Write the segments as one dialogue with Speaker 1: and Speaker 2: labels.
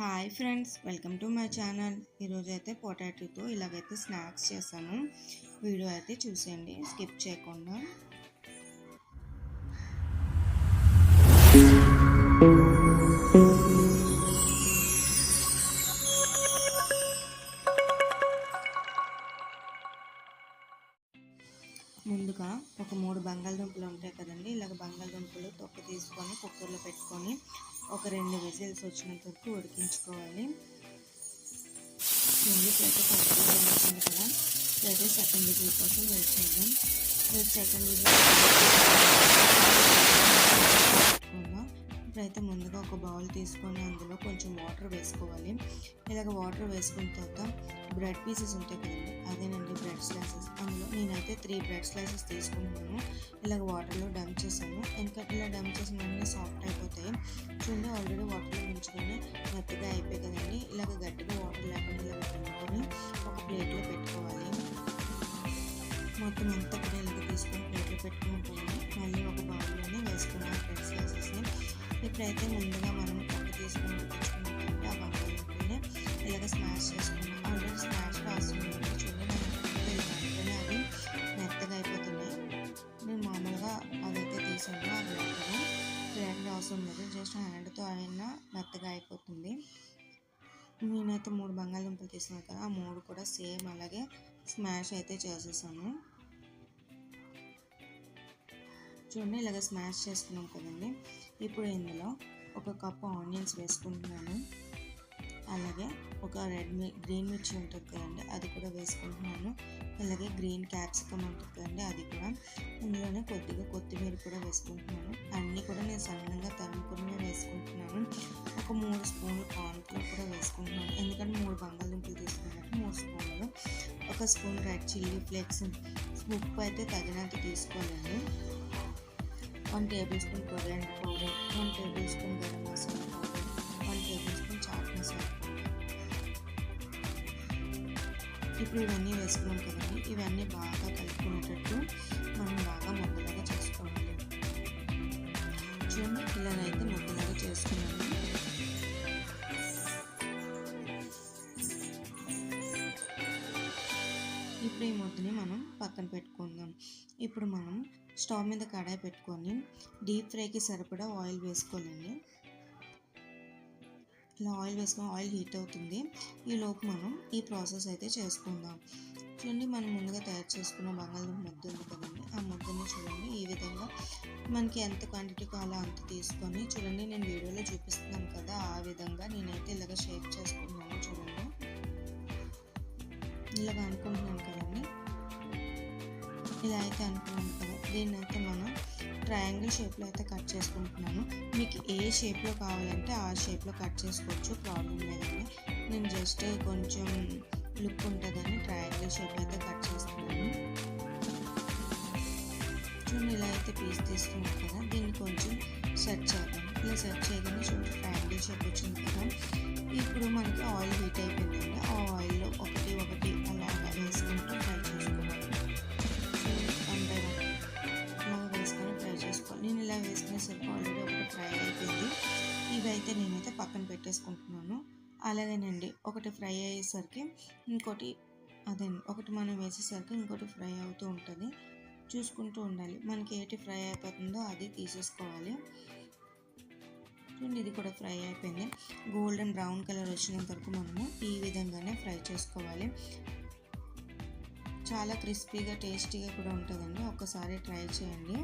Speaker 1: Hi friends welcome to my channel. ఈరోజు అయితే పొటాటోతో ఇలాగైతే స్నాక్స్ చేశాను. వీడియో అయితే చూసేయండి స్కిప్ చేయకుండా. ముందుగా ఒక మూడు బంగాళదుంపలు ఉంటాయి కదండి ఇలాగ బంగాళదుంపలు తొక్క తీసుకొని కుక్కర్లో పెట్టుకొని ఒక రెండు విజిల్స్ వచ్చినంత వరకు ఉడికించుకోవాలి ఇప్పుడైతే ఫస్ట్ విజిల్ వచ్చింది కదా. ఇప్పుడైతే సెకండ్ విజిల్ కోసం వెయిట్ చేద్దాం. సెకండ్ విజిల్ అయితే ముందుగా ఒక బౌల్ తీసుకొని అందులో కొంచెం వాటర్ వేసుకోవాలి. ఇలాగ వాటర్ వేసుకున్న తర్వాత బ్రెడ్ పీసెస్ ఉంటాయి కదండి అదేనండి బ్రెడ్ స్లైసెస్. అందులో నేనైతే త్రీ బ్రెడ్ స్లైసెస్ తీసుకుంటున్నాను ఇలాగ వాటర్లో డంప్ చేశాను. ఎందుకంటే ఇలా డంప్ చేసిన వెంటనే సాఫ్ట్ అయిపోతాయి. చూడండి ఆల్రెడీ వాటర్లో ఉంచుకొని మెత్తగా అయిపోయి కదండి. ఇలాగ గట్టిగా వాటర్ లేకుండా ఇలా పెట్టుకొని ఒక ప్లేట్లో పెట్టుకోవాలి. మొత్తం అంతా కూడా ఇలాగ తీసుకొని ప్లేట్లో పెట్టుకుంటాము ఇప్పుడైతే ముందుగా మనం పక్క తీసుకుని ఉడికించుకున్నటువంటి ఆ బంగాళదుంపల్ని ఇలాగ స్మాష్ చేసుకున్నాం ఆల్రెడీ స్మాష్ రాస్తుంది చూడండి వెంటనే అవి మెత్తగా అయిపోతున్నాయి. నేను మామూలుగా అదైతే తీసాను ఆ మెత్తగా. బ్లెండర్ అవసరం లేదు జస్ట్ హ్యాండ్తో అయినా మెత్తగా అయిపోతుంది. నేనైతే మూడు బంగాళదుంపలు తీసుకున్నాను కదా ఆ మూడు కూడా సేమ్ అలాగే స్మాష్ అయితే చేసేసాను. చూడండి ఇలాగ స్మాష్ చేసుకున్నాం కదండి. ఇప్పుడు ఇందులో ఒక కప్ ఆనియన్స్ వేసుకుంటున్నాను. అలాగే ఒక రెడ్ మీ గ్రీన్ మిర్చి ఉంటుంది కదండి అది కూడా వేసుకుంటున్నాను. అలాగే గ్రీన్ క్యాప్సికమ్ ఉంటుంది కదండి అది కూడా. ఇందులోనే కొద్దిగా కొత్తిమీర కూడా వేసుకుంటున్నాను. అన్నీ కూడా నేను సన్నగా తరుముకుని వేసుకుంటున్నాను. ఒక మూడు స్పూన్లు కార్న్ఫ్లోర్ కూడా వేసుకుంటున్నాను. ఎందుకంటే మూడు బంగాళదుంపలు తీసుకున్నాను మూడు స్పూన్లు. ఒక స్పూన్ రెడ్ చిల్లీ ఫ్లేక్స్ ఉప్పు అయితే తగినంత తీసుకోవాలండి one tablespoon coriander powder one tablespoon garam masala powder one tablespoon chaat masala powder ఇప్పుడు ఇవన్నీ వేసుకున్నాం కదండి ఇవన్నీ బాగా కలుపుకునేటట్టు మనం బాగా ముద్దలాగా చేసుకోవాలి చూడండి పిల్లలైతే ముద్దలాగా చేసుకున్నాను ఇప్పుడు ఈ ముద్దని మనం పక్కన పెట్టుకుందాం ఇప్పుడు మనం స్టవ్ మీద కడాయి పెట్టుకొని డీప్ ఫ్రైకి సరిపడా ఆయిల్ వేసుకోవాలండి. ఇలా ఆయిల్ వేసుకొని ఆయిల్ హీట్ అవుతుంది. ఈ లోపు మనం ఈ ప్రాసెస్ అయితే చేసుకుందాం. చూడండి మనం ముందుగా తయారు చేసుకున్న బంగాళదుంప ముద్ద ఉంది కదండి. ఆ ముద్దని చూడండి ఈ విధంగా మనకి ఎంత క్వాంటిటీ కావాలో అంత తీసుకొని చూడండి నేను వీడియోలో చూపిస్తున్నాను కదా ఆ విధంగా నేనైతే ఇలాగ షేప్ చేసుకున్నాను చూడండి. ఇలాగ అనుకుంటున్నాను కదా. ఇలా అయితే అనుకున్నాను కదా. దీన్ని అయితే మనం ట్రయాంగిల్ షేప్లో అయితే కట్ చేసుకుంటున్నాను. మీకు ఏ షేప్లో కావాలంటే ఆ షేప్లో కట్ చేసుకోవచ్చు. ప్రాబ్లం లేదండి. నేను జస్ట్ కొంచెం లుక్ ఉంటుందని ట్రయాంగిల్ షేప్ అయితే కట్ చేస్తున్నాను. చూడండి ఇలా అయితే పీస్ తీసుకున్నాను కదా. దీన్ని కొంచెం సెట్ చేద్దాం. ఇలా సెట్ చేయగానే చూడండి ట్రయాంగిల్ షేప్ వచ్చింది కదా. ఇప్పుడు మనకి ఆయిల్ హీట్ అయిపోయిందండి. ఆ ఆయిల్లో ఒకటి ఒకటి ఇలా ఆల్రెడీ ఒకటి ఫ్రై అయిపోయింది. ఇవైతే నేనైతే పక్కన పెట్టేసుకుంటున్నాను. అలాగేనండి ఒకటి ఫ్రై అయ్యేసరికి ఇంకోటి అదే ఒకటి మనం వేసేసరికి ఇంకోటి ఫ్రై అవుతూ ఉంటుంది. చూసుకుంటూ ఉండాలి మనకి ఏటి ఫ్రై అయిపోతుందో అది తీసేసుకోవాలి. చూడండి ఇది కూడా ఫ్రై అయిపోయింది. గోల్డెన్ బ్రౌన్ కలర్ వచ్చినంత వరకు మనము ఈ విధంగానే ఫ్రై చేసుకోవాలి. చాలా క్రిస్పీగా టేస్టీగా కూడా ఉంటుందండి. ఒక్కసారి ట్రై చేయండి.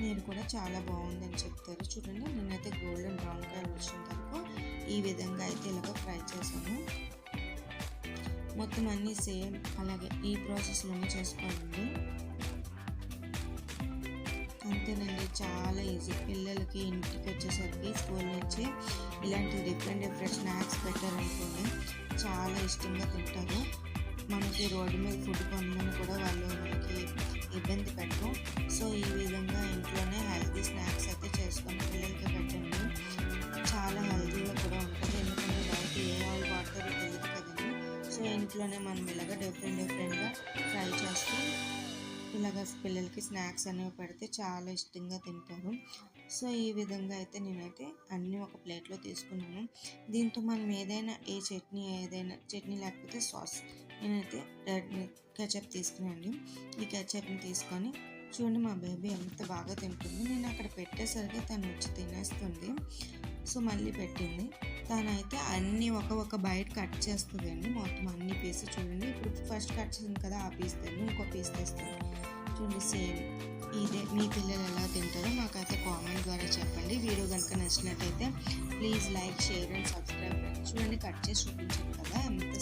Speaker 1: మీరు కూడా చాలా బాగుందని చెప్తారు. చూడండి నేనైతే గోల్డెన్ బ్రౌన్ కలర్ వచ్చిన వరకు ఈ విధంగా అయితే ఇలాగ ఫ్రై చేశాను. మొత్తం అన్నీ సేమ్ అలాగే ఈ ప్రాసెస్లోనే చేసుకోవాలండి అంతేనండి చాలా ఈజీ పిల్లలకి ఇంటికి వచ్చేసరికి స్కూల్ నుంచి ఇలాంటి డిఫరెంట్ డిఫరెంట్ స్నాక్స్ పెట్టారనుకోండి చాలా ఇష్టంగా తింటారు. మనకి రోడ్డు మీద ఫుడ్ కొనమని కూడా వాళ్ళు మనకి ఇబ్బంది పెట్టు సో ఈ విధంగా ఇంట్లోనే హెల్తీ స్నాక్స్ అయితే చేసుకొని పిల్లలకి పెట్టండి చాలా హెల్తీగా కూడా ఉంటుంది. ఎందుకంటే బయట ఏ ఆయిల్ వాడతారో తెలియదు కదండి. సో ఇంట్లోనే మనం ఇలాగ డిఫరెంట్ డిఫరెంట్గా ట్రై చేస్తూ ఇలాగ పిల్లలకి స్నాక్స్ అనేవి పెడితే చాలా ఇష్టంగా తింటారు. సో ఈ విధంగా అయితే నేనైతే అన్నీ ఒక ప్లేట్లో తీసుకున్నాను. దీంతో మనం ఏదైనా ఏ చట్నీ ఏదైనా చట్నీ లేకపోతే సాస్ నేనైతే రెడ్ కెచప్ తీసుకున్నాండి ఈ కెచప్ని తీసుకొని చూడండి మా బేబీ ఎంత బాగా తింటుంది. నేను అక్కడ పెట్టేసరికి తను వచ్చి తినేస్తుంది. సో మళ్ళీ పెట్టింది. తనైతే అన్నీ ఒక ఒక బయట కట్ చేస్తుంది అండి మొత్తం అన్ని పీస్ చూడండి. ఇప్పుడు ఫస్ట్ కట్ చేసింది కదా ఆ పీస్ తెండి ఇంకో పీస్ తెస్తాను చూడండి సేమ్ ఇదే మీ పిల్లలు ఎలా తింటారో మాకైతే కామెంట్ ద్వారా చెప్పండి. వీడియో కనుక నచ్చినట్టయితే please like share and subscribe చూడండి కట్ చేసి చూపించాను కదా ఎంత